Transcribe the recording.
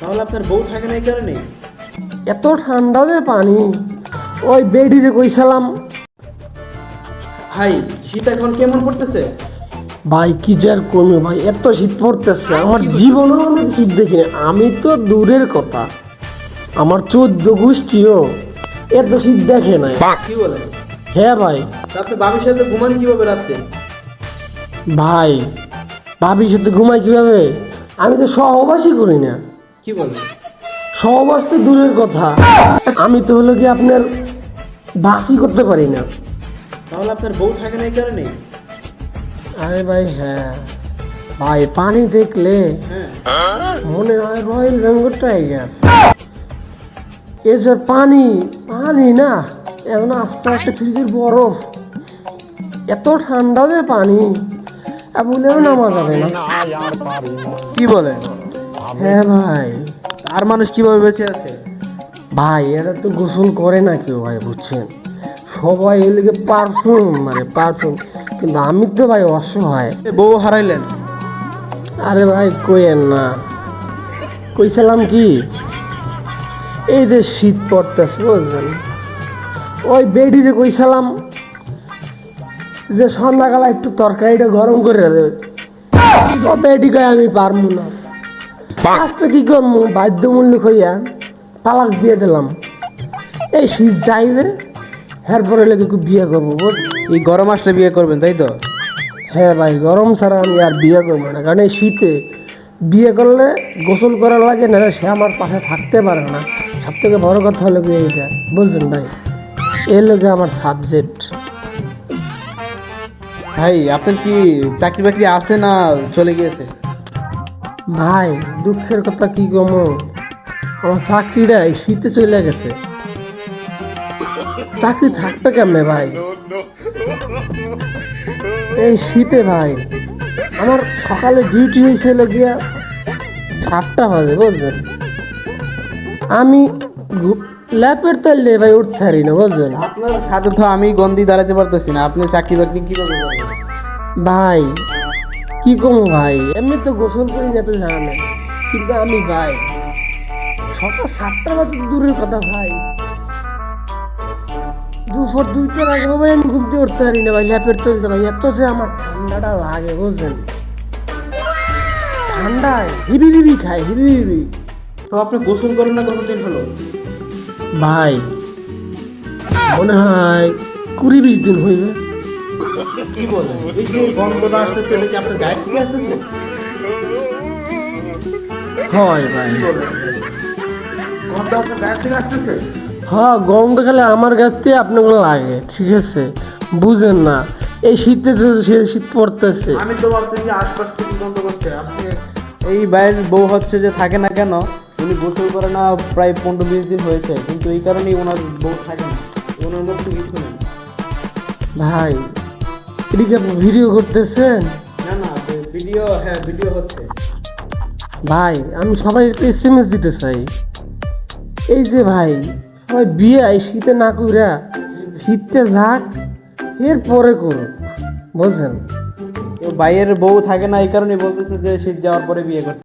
তাহলে আপনার বউ থাকে না এই কারণে? এত ঠান্ডা যে পানি। ওই বেডিরে কইসালাম। ভাই শীত এখন কেমন পড়তেছে? ভাই কি যার কমে ভাই এত শীত পড়তেছে। আমার জীবনেও আমি শীত দেখিনি। আমি তো দূরের কথা। আমার চোদ্দ গোষ্ঠীও এত শীত দেখে নাই। কি বলেন? হ্যাঁ ভাই। আপনি বাবির সাথে ঘুমান কীভাবে রাত্রে ভাই ভাবির সাথে ঘুমাই কীভাবে? আমি তো সহবাসই করি না। কি বলেন সহবাস তো দূরের কথা। আমি তো হলো কি আপনার বাসই করতে পারি না। তাহলে আপনার বউ থাকে না এই কারণে? আরে ভাই হ্যাঁ। ভাই পানি দেখলে হ্যাঁ। মনে হয় রয়্যাল বেঙ্গল টাইগার। এসব পানি পানি না এখন আস্তে আস্তে ফ্রিজের বরফ। এত ঠান্ডা যে পানি আর বলেও নামা যাবে না। কি বলেন? হ্যাঁ ভাই আর মানুষ কীভাবে বেঁচে আছে? ভাই এরা তো গোসল করে না কেউ ভাই বুঝছেন? সবাই এদিকে পারফিউম মানে পারফিউম কিন্তু আমি তো ভাই অসহায়। বউ হারাইলেন। আরে ভাই কইেন না। কইছিলাম কি? এই যে শীত পড়তেছে বুঝলেন? ওই বেডিরে কইছিলাম যে সন্ধ্যাবেলা একটু তরকারিটা গরম করে দেবে। বেডি কয় আমি পারব না। কি করব? বাধ্যমূল্য হইয়া তালাক দিয়ে দিলাম। এই শীত যাইবে এরপরে লেগে বিয়ে করব এই গরম আসলে বিয়ে করবেন তাই তো? হ্যাঁ ভাই গরম ছাড়া আমি আর বিয়ে করব না কারণ এই শীতে বিয়ে করলে গোসল করা লাগে না সে আমার পাশে থাকতে পারে না। সব থেকে বড় কথা হলো কি এইটা বুঝলেন ভাই? এর লোকে আমার সাবজেক্ট ভাই আপনার কি চাকরি বাকরি আছে না চলে গিয়েছে? ভাই দুঃখের কথা কি কমো? আমার চাকরিটা এই শীতে চলে গেছে। চাকরি থাকবে কেমনে ভাই? এই শীতে ভাই আমার সকালে ডিউটি হয়েছিল গিয়া সাতটা বাজে বুঝলেন? আমি ল্যাপের তেলে ভাই উঠতে পারি না বুঝলেন? আপনার সাথে তো আমি গন্দি দাঁড়াতে পারতেছি না আপনি চাকরি বাকরি কি করবেন? ভাই কি কম ভাই? এমনি তো গোসল করি না তো জানে কিন্তু আমি ভাই সকাল সাতটা বাজে দূরের কথা ভাই। দুপুর দুইটার আগে ভাই আমি ঘুমতে উঠতে পারি না ভাই ল্যাপের চলতে ভাই এত যে আমার ঠান্ডাটা লাগে বুঝলেন? ঠান্ডায় হিবি হিবি হিবি তো আপনি গোসল করেন না কতদিন হলো? ভাই মনে হয় কুড়ি বিশ দিন হইবে। কি বলেন এই যে গন্ধটা আসতেছে এটা কি আপনার গায়ে থেকে আসতেছে? হয় ভাই। গন্ধ আপনার গায়ে থেকে আসতেছে? হ্যাঁ গরম খেলে আমার কাছ থেকে আপনাকে লাগে ঠিক আছে? বুঝেন না এই শীতে সে- শীত পড়তেছে। আমি তো ভাবতেছি আশপাশ থেকে গন্ধ করছে। আপনি এই বাইরের বউ হচ্ছে যে থাকে না কেন উনি গোসল করে না প্রায় পনেরো বিশ দিন হয়েছে কিন্তু এই কারণেই ওনার বউ থাকে না। ওনার কিছু নেই। ভাই এদিকে ভিডিও করতেছেন? না না ভিডিও হ্যাঁ ভিডিও হচ্ছে। ভাই আমি সবাই একটা এস এম এস দিতে চাই। এই যে ভাই সবাই বিয়ে আই শীতে না কইরা শীতটা যাক এরপরে করো বুঝলেন তো ভাইয়ের বউ থাকে না এই কারণে বলতেছে যে শীত যাওয়ার পরে বিয়ে করতে।